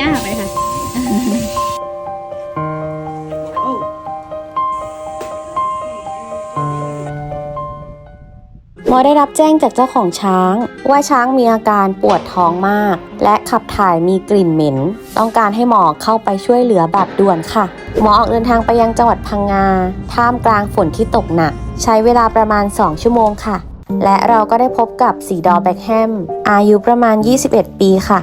ยากเลยค่ะหมอได้รับแจ้งจากเจ้าของช้าง ว่าช้างมีอาการปวดท้องมาก และขับถ่ายมีกลิ่นเหม็น ต้องการให้หมอเข้าไปช่วยเหลือแบบด่วนค่ะ หมอออกเดินทางไปยังจังหวัดพังงา ท่ามกลางฝนที่ตกหนัก ใช้เวลาประมาณ 2 ชั่วโมงค่ะ และเราก็ได้พบกับสีดอแบ็คแฮม อายุประมาณ 21 ปีค่ะ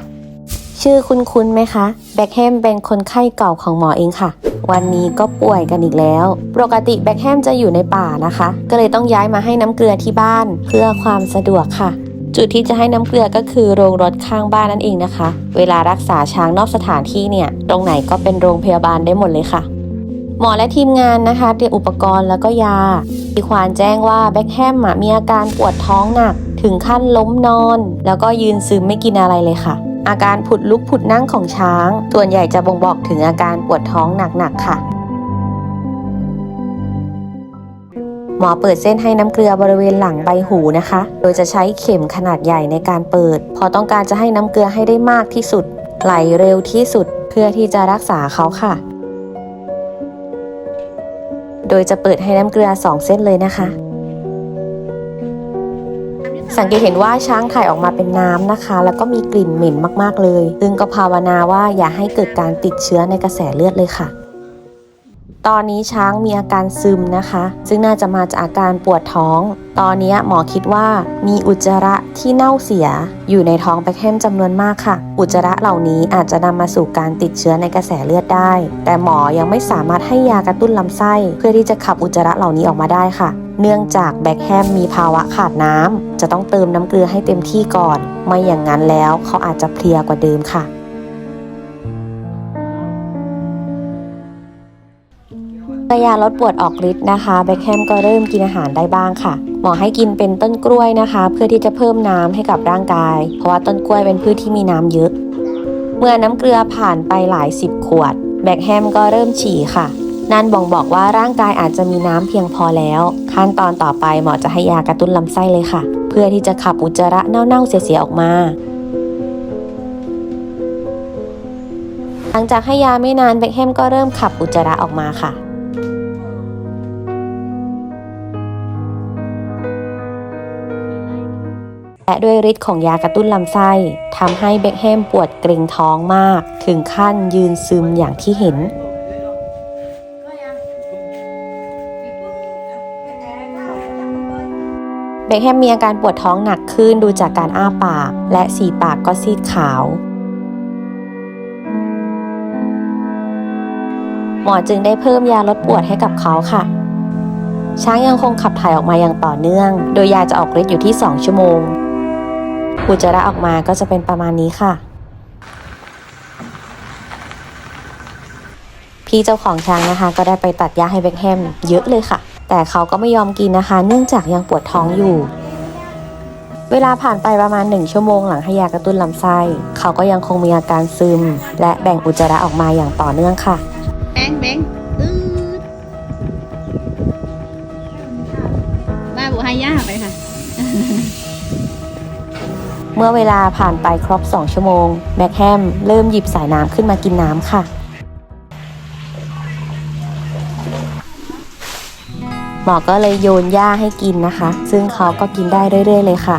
ชื่อคุ้นๆไหมคะ แบ็คแฮมเป็นคนไข้เก่าของหมอเองค่ะ วันนี้ก็ป่วยกันอีกแล้ว ปกติแบ็คแฮมจะอยู่ในป่านะคะ ก็เลยต้องย้ายมาให้น้ำเกลือที่บ้าน เพื่อความสะดวกค่ะ จุดที่จะให้น้ำเกลือก็คือโรงรถข้างบ้านนั่นเองนะคะ เวลารักษาช้างนอกสถานที่เนี่ย ตรงไหนก็เป็นโรงพยาบาลได้หมดเลยค่ะ หมอและทีมงานนะคะเตรียมอุปกรณ์แล้วก็ยาพี่ควานแจ้งว่าแบ็คแฮมมีอาการปวดท้องหนัก ถึงขั้นล้มนอน แล้วก็ยืนซึมไม่กินอะไรเลยค่ะ อาการผุดลุกผุดนั่งของช้าง ส่วนใหญ่จะบ่งบอกถึงอาการปวดท้องหนักๆค่ะ หมอเปิดเส้นให้น้ำเกลือบริเวณหลังใบหูนะคะ โดยจะใช้เข็มขนาดใหญ่ในการเปิด พอต้องการจะให้น้ำเกลือให้ได้มากที่สุด ไหลเร็วที่สุดเพื่อที่จะรักษาเขาค่ะ โดยจะเปิดให้น้ำเกลือ 2 เส้นเลยนะคะ สังเกตเห็นว่าช้างถ่ายออกมาเป็นน้ำนะคะ แล้วก็มีกลิ่นเหม็นมากๆเลย ซึ่งก็ภาวนาว่าอย่าให้เกิดการติดเชื้อในกระแสเลือดเลยค่ะ ตอนนี้ช้างมีอาการซึมนะคะ ซึ่งน่าจะมาจากอาการปวดท้อง ตอนนี้หมอคิดว่ามีอุจจาระที่เน่าเสีย อยู่ในท้องแบคแฮมจำนวนมากค่ะ อุจจาระเหล่านี้อาจจะนำมาสู่การติดเชื้อในกระแสเลือดได้ แต่หมอยังไม่สามารถให้ยากระตุ้นลำไส้ เพื่อที่จะขับอุจจาระเหล่านี้ออกมาได้ค่ะ เนื่องจากแบคแฮมมีภาวะขาดน้ำจะต้องเติมน้ำเกลือให้เต็มที่ก่อน ไม่อย่างนั้นแล้วเขาอาจจะเพลียกว่าเดิมค่ะ เมื่อยาลดปวดออกฤทธิ์นะคะแบคแฮมก็เริ่มกินอาหารได้บ้างค่ะ หมอให้กินเป็นต้นกล้วยนะคะ เพื่อที่จะเพิ่มน้ำให้กับร่างกาย เพราะว่าต้นกล้วยเป็นพืชที่มีน้ำเยอะ เมื่อน้ำเกลือผ่านไปหลายสิบขวดแบคแฮมก็เริ่มฉี่ค่ะนั่นบ่งบอกว่าร่างกายอาจจะมีน้ำเพียงพอแล้ว ขั้นตอนต่อไปหมอจะให้ยากระตุ้นลำไส้เลยค่ะ เพื่อที่จะขับอุจจาระเน่าๆเสียๆออกมาหลังจากให้ยาไม่นานแบคแฮมก็เริ่มขับอุจจาระออกมาค่ะ และด้วยฤทธิ์ของยากระตุ้นลำไส้ทำให้เบคแฮมปวดเกร็งท้องมาก ถึงขั้นยืนซึมอย่างที่เห็น เบคแฮมมีอาการปวดท้องหนักขึ้นดูจากการอ้าปาก และสีปากก็ซีดขาว หมอจึงได้เพิ่มยาลดปวดให้กับเขาค่ะช้างยังคงขับถ่ายออกมาอย่างต่อเนื่อง โดยยาจะออกฤทธิ์อยู่ที่ 2 ชั่วโมง อุจจาระออกมาก็จะเป็นประมาณนี้ค่ะ พี่เจ้าของช้างนะคะ ก็ได้ไปตัดหญ้าให้เบคแฮมเยอะเลยค่ะ แต่เขาก็ไม่ยอมกินนะคะ เนื่องจากยังปวดท้องอยู่ เวลาผ่านไปประมาณ 1 ชั่วโมงหลังให้ยากระตุ้นลำไส้ เขาก็ยังคงมีอาการซึม และแบ่งอุจจาระออกมาอย่างต่อเนื่องค่ะแบงแบงตืดบ้าบุหายากเลยค่ะ เมื่อเวลาผ่านไปครบ 2 ชั่วโมงแบคแฮมเริ่มหยิบสายน้ำขึ้นมากินน้ำค่ะ หมอก็เลยโยนหญ้าให้กินนะคะ ซึ่งเขาก็กินได้เรื่อย ๆ เลยค่ะ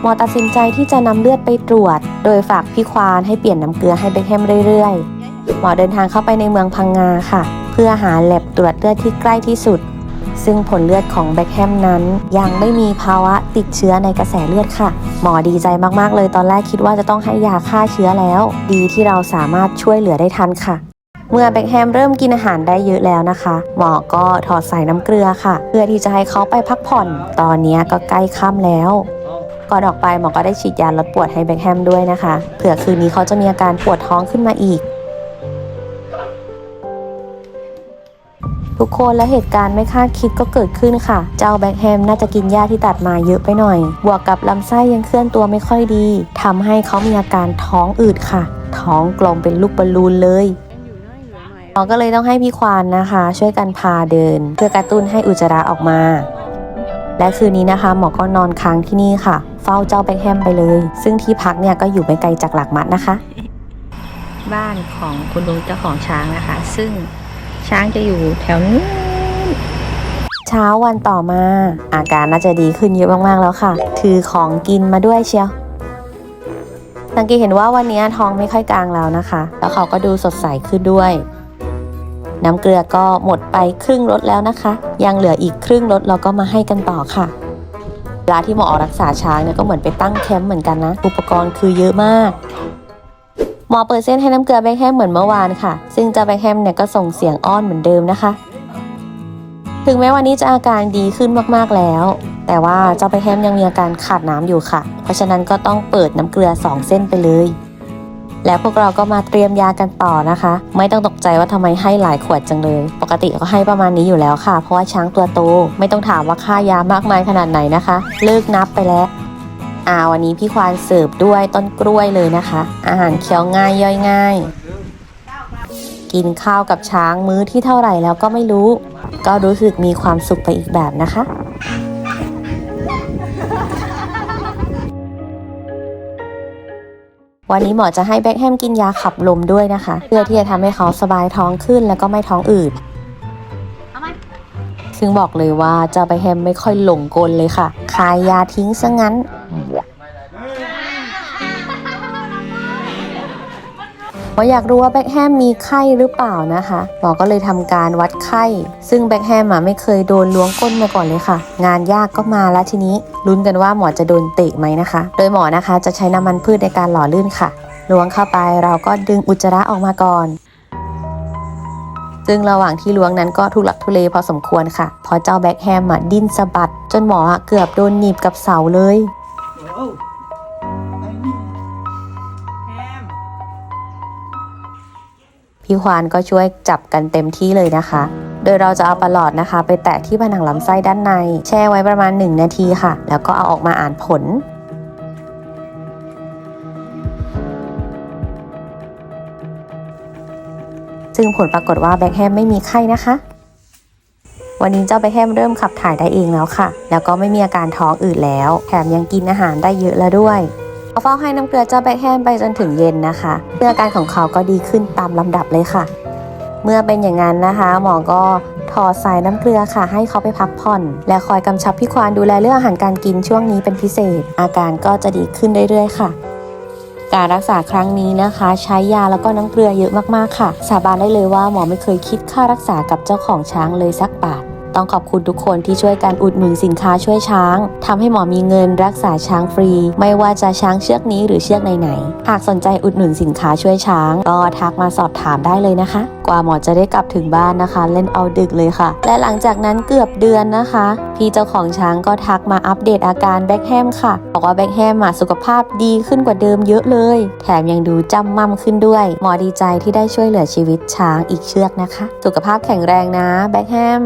หมอตัดสินใจที่จะนำเลือดไปตรวจ โดยฝากพี่ควานให้เปลี่ยนน้ำเกลือให้เบคแฮมเรื่อย ๆ หมอเดินทางเข้าไปในเมืองพังงาค่ะ เพื่อหาแลบตรวจเลือดที่ใกล้ที่สุด ซึ่งผลเลือดของแบ็คแฮมนั้น ยังไม่มีภาวะติดเชื้อในกระแสเลือดค่ะ หมอดีใจมากๆ เลยตอนแรกคิดว่าจะต้องให้ยาฆ่าเชื้อแล้ว ดีที่เราสามารถช่วยเหลือได้ทันค่ะเมื่อแบ็คแฮมเริ่มกินอาหารได้เยอะแล้วนะคะ หมอก็ถอดใส่น้ำเกลือค่ะ เพื่อที่จะให้เขาไปพักผ่อน ตอนนี้ก็ใกล้ค่ำแล้ว ก่อนออกไปหมอก็ได้ฉีดยาลดปวดให้แบ็คแฮมด้วยนะคะ เผื่อคืนนี้เขาจะมีอาการปวดท้องขึ้นมาอีก ทุกคนและเหตุการณ์ไม่คาดคิดก็เกิดขึ้นค่ะ เจ้าแบ็คแฮมน่าจะกินหญ้าที่ตัดมาเยอะไปหน่อย บวกกับลำไส้ยังเคลื่อนตัวไม่ค่อยดีทำให้เขามีอาการท้องอืดค่ะ ท้องกลมเป็นลูกบอลลูนเลยหมอก็เลยต้องให้พี่ควานนะคะ ช่วยกันพาเดิน เพื่อกระตุ้นให้อุจจาระออกมา และคืนนี้นะคะ หมอก็นอนค้างที่นี่ค่ะ เฝ้าเจ้าแบ็คแฮมไปเลย ซึ่งที่พักเนี่ยก็อยู่ไม่ไกลจากหลักมัดนะคะ บ้านของคุณลุงเจ้าของช้างนะคะ ซึ่ง ช้างจะอยู่แถวนู้นเช้าวันต่อมา อาการน่าจะดีขึ้นเยอะมาก ๆ แล้วค่ะ ถือของกินมาด้วยเชียวสังเกตเห็นว่าวันนี้ท้องไม่ค่อยกลางแล้วนะคะ แล้วเขาก็ดูสดใสขึ้นด้วย น้ำเกลือก็หมดไปครึ่งรถแล้วนะคะ ยังเหลืออีกครึ่งรถเราก็มาให้กันต่อค่ะเวลาที่หมอรักษาช้างเนี่ยก็เหมือนไปตั้งแคมป์เหมือนกันนะ อุปกรณ์คือเยอะมาก หมอเปิดเส้นให้น้ำเกลือแบคแฮมเหมือนเมื่อวานค่ะ ซึ่งเจ้าแบคแฮมเนี่ยก็ส่งเสียงอ้อนเหมือนเดิมนะคะ ถึงแม้วันนี้จะอาการดีขึ้นมากๆแล้ว แต่ว่าเจ้าแบคแฮมยังมีอาการขาดน้ำอยู่ค่ะ เพราะฉะนั้นก็ต้องเปิดน้ำเกลือ 2 เส้นไปเลย แล้วพวกเราก็มาเตรียมยากันต่อนะคะ ไม่ต้องตกใจว่าทำไมให้หลายขวดจังเลย ปกติก็ให้ประมาณนี้อยู่แล้วค่ะ เพราะว่าช้างตัวโตไม่ต้องถามว่าค่ายามากมายขนาดไหนนะคะ เลิกนับไปแล้ว อ่าวันนี้พี่ควานเสิร์ฟด้วยต้นกล้วยเลยนะคะ อาหารเคี้ยวง่ายย่อยง่าย กินข้าวกับช้างมื้อที่เท่าไหร่แล้วก็ไม่รู้ ก็รู้สึกมีความสุขไปอีกแบบนะคะวันนี้หมอจะให้แบ็คแฮมกินยาขับลมด้วยนะคะ เพื่อที่จะทำให้เขาสบายท้องขึ้นแล้วก็ไม่ท้องอืดเอามาซึ่งบอกเลยว่าเจ้าแบ็คแฮมไม่ค่อยหลงกลเลยค่ะ คายยาทิ้งซะงั้น ว่าอยากรู้ว่าแบ็คแฮมมีไข้หรือเปล่านะคะหมอก็เลยทำการวัดไข้ ซึ่งแบ็คแฮมอะไม่เคยโดนล้วงก้นมาก่อนเลยค่ะ งานยากก็มาแล้วทีนี้ลุ้นกันว่าหมอจะโดนเตะไหมนะคะ โดยหมอนะคะจะใช้น้ำมันพืชในการหล่อลื่นค่ะล้วงเข้าไปเราก็ดึงอุจจาระออกมาก่อน ซึ่งระหว่างที่ล้วงนั้นก็ทุลักทุเลพอสมควรค่ะ พอเจ้าแบ็คแฮมอะดิ้นสะบัด จนหมอเกือบโดนหนีบกับเสาเลย พี่ควานก็ช่วยจับกันเต็มที่เลยนะคะ โดยเราจะเอาปลอดนะคะ ไปแตะที่ผนังลำไส้ด้านใน แช่ไว้ประมาณ 1 นาทีค่ะ แล้วก็เอาออกมาอ่านผลซึ่งผลปรากฏว่าแบ็คแฮมไม่มีไข้นะคะ วันนี้เจ้าแบ็คแฮมเริ่มขับถ่ายได้เองแล้วค่ะ แล้วก็ไม่มีอาการท้องอืดแล้ว แถมยังกินอาหารได้เยอะแล้วด้วย เฝ้าให้น้ำเกลือเจ้าแบ็คแฮมไปจนถึงเย็นนะคะเพื่ออาการของเขาก็ดีขึ้นตามลำดับเลยค่ะ เมื่อเป็นอย่างนั้นนะคะ หมอก็ถอดสายน้ำเกลือค่ะ ให้เขาไปพักผ่อน และคอยกำชับพี่ควานดูแลเรื่องอาหารการกินช่วงนี้เป็นพิเศษ อาการก็จะดีขึ้นเรื่อยๆ ค่ะ การรักษาครั้งนี้นะคะ ใช้ยาแล้วก็น้ำเกลือเยอะมากๆค่ะ สาบานได้เลยว่าหมอไม่เคยคิดค่ารักษากับเจ้าของช้างเลยสักบาท ต้องขอบคุณทุกคนที่ช่วยการอุดหนุนสินค้าช่วยช้างทำให้หมอมีเงินรักษาช้างฟรี ไม่ว่าจะช้างเชือกนี้หรือเชือกไหนๆหากสนใจอุดหนุนสินค้าช่วยช้าง ก็ทักมาสอบถามได้เลยนะคะ กว่าหมอจะได้กลับถึงบ้านนะคะ เล่นเอาดึกเลยค่ะ และหลังจากนั้นเกือบเดือนนะคะ พี่เจ้าของช้างก็ทักมาอัปเดตอาการแบ็คแฮมค่ะบอกว่าแบ็คแฮมสุขภาพดีขึ้นกว่าเดิมเยอะเลย แถมยังดูจำมั่มขึ้นด้วย หมอดีใจที่ได้ช่วยเหลือชีวิตช้างอีกเชือกนะคะ สุขภาพแข็งแรงนะแบ็คแฮม